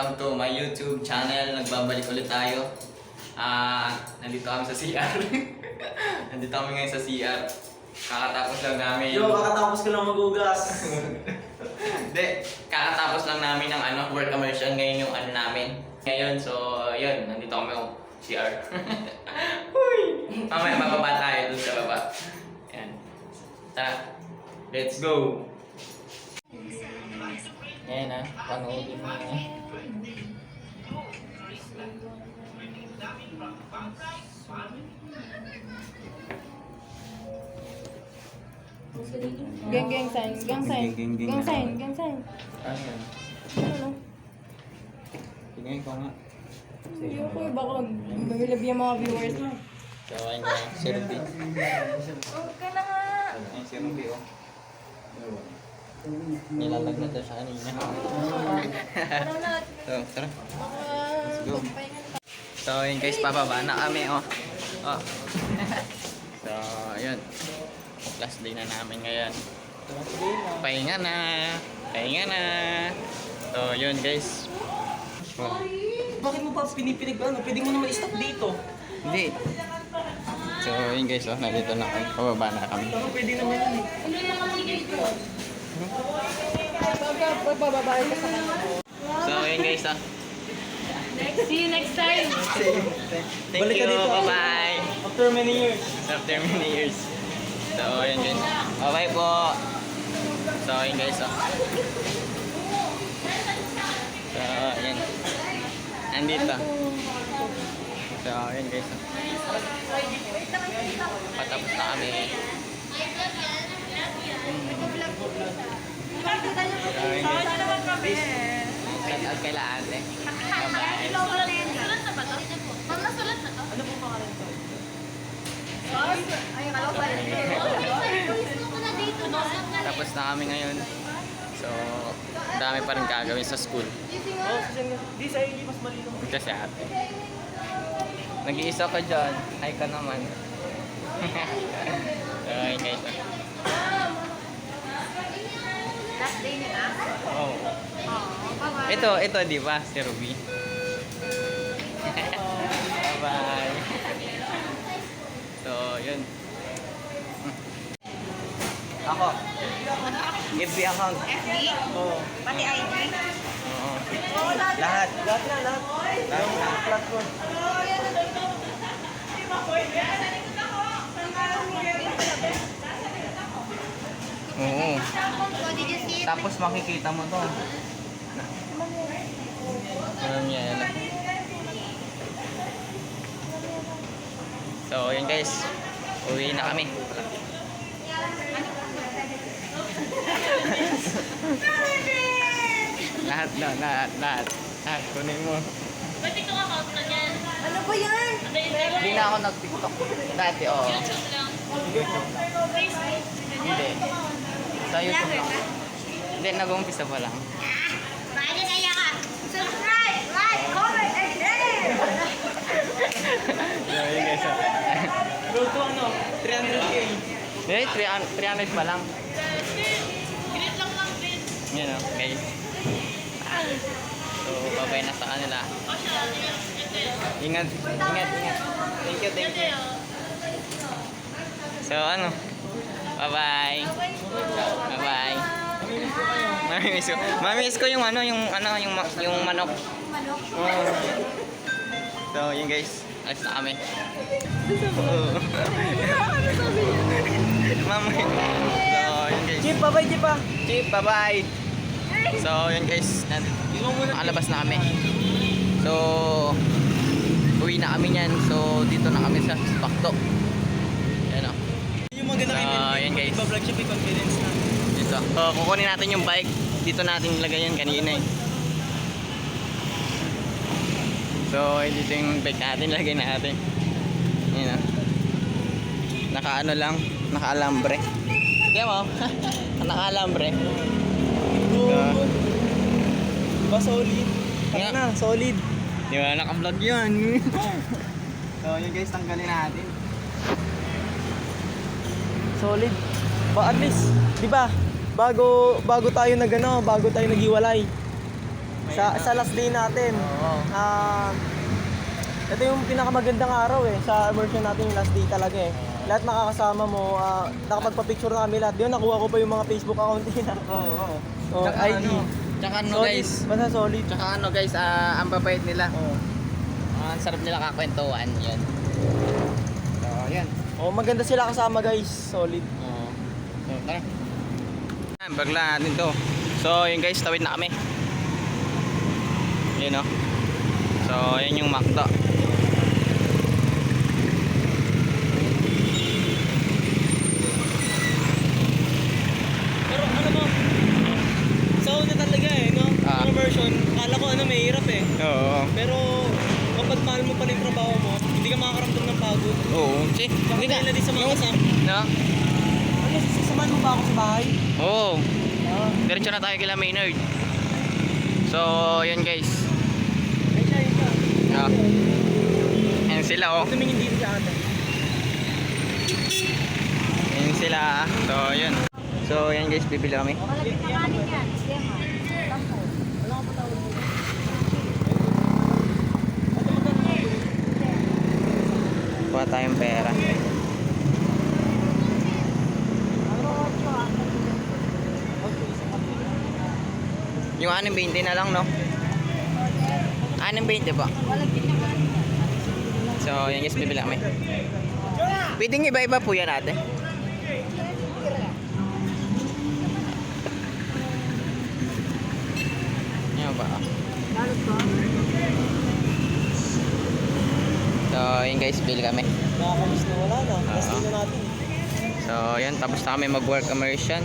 welcome to my YouTube channel. Nagbabalik ulit tayo. Ah, nandito kami sa CR. nandito kami ngayon sa CR. Kakatapos lang namin. Yo, kakatapos ko lang magugas. Hindi, kakatapos lang namin ng ano, work immersion ngayon yung ano namin. Ngayon, so, yun, nandito kami yung CR. Uy! Mamaya, bababa tayo dun sa baba. Yan. Tara, let's go! Yan ah, panoodin mo yan. Gang gang sign, gang sign, Gang, gang, gang. gang sign, gang sign. Ano yan? Ano? Tingnan ko nga. Ayoko eh, baka mahilab yung mga viewers mo. So, ayun ko yung si Ruby. Huwag ka na nga. Ayun si Ruby, oh. Nilalag na to sa kanina. Ano na? So, tara. Let's go. So, yun guys, pababa na kami, oh. Oh. so, yun. Last day na namin ngayon. Pahinga na. Pahinga na. So, yun guys. Oh. Bakit mo pa pinipinig ano? Pwede mo naman i-stop dito. Hindi. So, yun guys, oh. Nandito na kami. Pababa na kami. Baka pwede naman yun eh. Pagbababae ka sa kanya. So, yun guys, oh. See you next time. Thank Balik you. ka dito. Bye-bye. After many years. After many years. So, yun guys. Bye-bye po. So, yun guys, oh. So, yun. Andito. So, yun guys, oh. Patapos na kami. So, yun guys. Shout out kay La Ate. Bye-bye. Sulat na ba to? Ma'am, nasulat na to? Ano po pangalan ko? Ay, kala ko pala. Pulis mo na dito. Nasulat na. Tapos na kami ngayon. So, dami pa rin gagawin sa school. Di sa hindi mas malino. Kasi ate. Nag-iisa ka dyan. Hi ka naman. yun guys. Last day nila? Oh. Oo, bye-bye. Ito, ito, di ba? Si Ruby. Bye-bye. so, yun. Ako. FB account. FB? Oo. Pati ID? Oo. Lahat. Lahat na, lahat. Lahat na. Platform. Tapos makikita mo to. Alam niya yan. So, yun guys. Uwi na kami. lahat na, lahat, lahat. Lahat, kunin mo. Ba't ito account na yan? Ano ba yan? Hindi na ako nag-tiktok. Dati, oo. YouTube lang. YouTube. Facebook. Hindi. Sa YouTube lang. Hindi, nag-umpisa pa lang. Pwede kaya ka. Subscribe, like, comment, and share! Yun guys. oh. Road to ano? 300k. Hindi, 300 300 pa lang. Green lang lang din. Yan o, guys. So, babay na sa kanila. O siya, ito yun. Ingat, ingat, ingat. Thank you, thank you. So, ano? Bye-bye. Bye-bye. Mamimiss ko. Mamimiss ko yung ano, yung ano, yung, yung manok. Manok. Oh. So, yun guys. Alis na kami. Mamay. So, yun guys. Chip, babay, Chip ah. Chip, bye-bye. So, yun guys. Nakalabas na kami. So, uwi na kami niyan. So, dito na kami sa Bakto. Yan o. Yung maganda kay Ah, Melvin. Siya, may confidence na. Dito. So, kukunin natin yung bike. Dito natin ilagay yan kanina eh. So, dito yung bike natin. Lagay natin. Yan o. Naka ano lang. Naka-alambre. Kaya mo? Naka-alambre. Good. Ba, solid. Na, solid. Di ba? Naka-vlog yan. so, yun guys, tanggalin natin. Solid. Ba, at least, di ba? Bago, bago tayo nag ano, bago tayo naghiwalay. Sa, sa last day natin. Ah, ito yung pinakamagandang araw eh. Sa immersion natin yung last day talaga eh. Lahat makakasama mo, ah, nakapagpa-picture na kami lahat. Ba, nakuha ko pa yung mga Facebook account nila. Oo, oo. Oh, Tsaka ID. ano, tsaka ano Solid. guys, Basta solid. tsaka ano guys, ah, ang babait nila. Oh. Ah, ang sarap nila kakwentuhan, yun. So, yan. oh, maganda sila kasama guys. Solid. Tara. Yan, bagla natin to. So, yun guys, tawid na kami. Yun o. So, yun yung McDo. Pero ano mo, sa una talaga eh, no? Ah. Yung immersion, kala ko ano, may hirap eh. Oo. Pero kapag mahal mo pala yung trabaho mo, hindi ka makakaramdam ng pagod. Oo. Si, hindi Dahil na din sa mga kasama. No? Ano, sasamahan mo ba ako sa bahay? Oo. Ah. Diretso na tayo kila Maynard. So, yun guys. Ay, siya, yun siya. Ah. Yan sila oh. Tumingin dito sa ate. Yan sila. ah. So, yun. So, yan guys, bibili kami. Malapit na kanin yan. Sema. Tampo. Kuha tayong pera. Yung 6.20 na lang, no? 6.20 po. So, yan guys, bibili kami. Pwedeng iba-iba po yan ate. Yan ba? So, yun guys, bili kami. Nakakamiss na wala na. Day na natin. So, yan, tapos na kami mag-work immersion.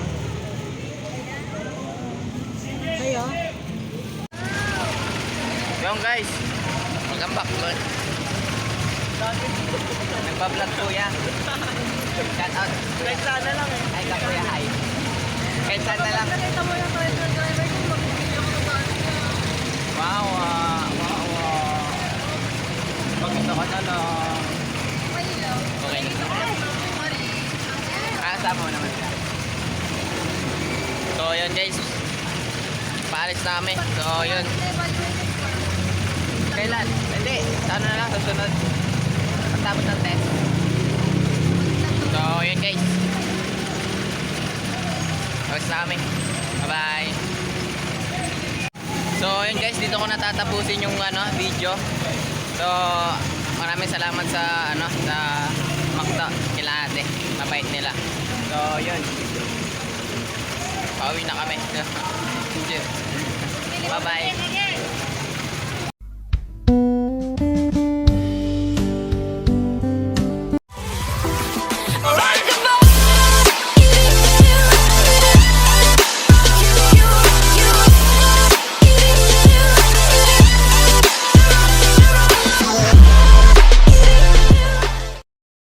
Kaya? Yung guys, back doon. Nagpa-vlog kuya. Shout out. Kahit sana lang eh. Ay, ka kuya, hi. Kahit saan na lang. Nakita mo yung toilet driver ko, magbibigyan ko ng bahay niya. Wow, ah, wow, ah. Pagkita ko na lang. Mahilaw. Okay. Nakita ko lang ng Mari. Ah, sama mo naman siya. So, yun guys. Paalis na kami. So, yun. Kailan? Hindi. Sa ano na lang, susunod. Pagtapos ng test. So, yun guys. Tapos na kami. Bye-bye. So, yun guys, dito ko natatapusin yung ano, video. So, maraming salamat sa ano, sa Makta, kila ate. Mabait nila. So, yun. Pauwi na kami. Bye-bye.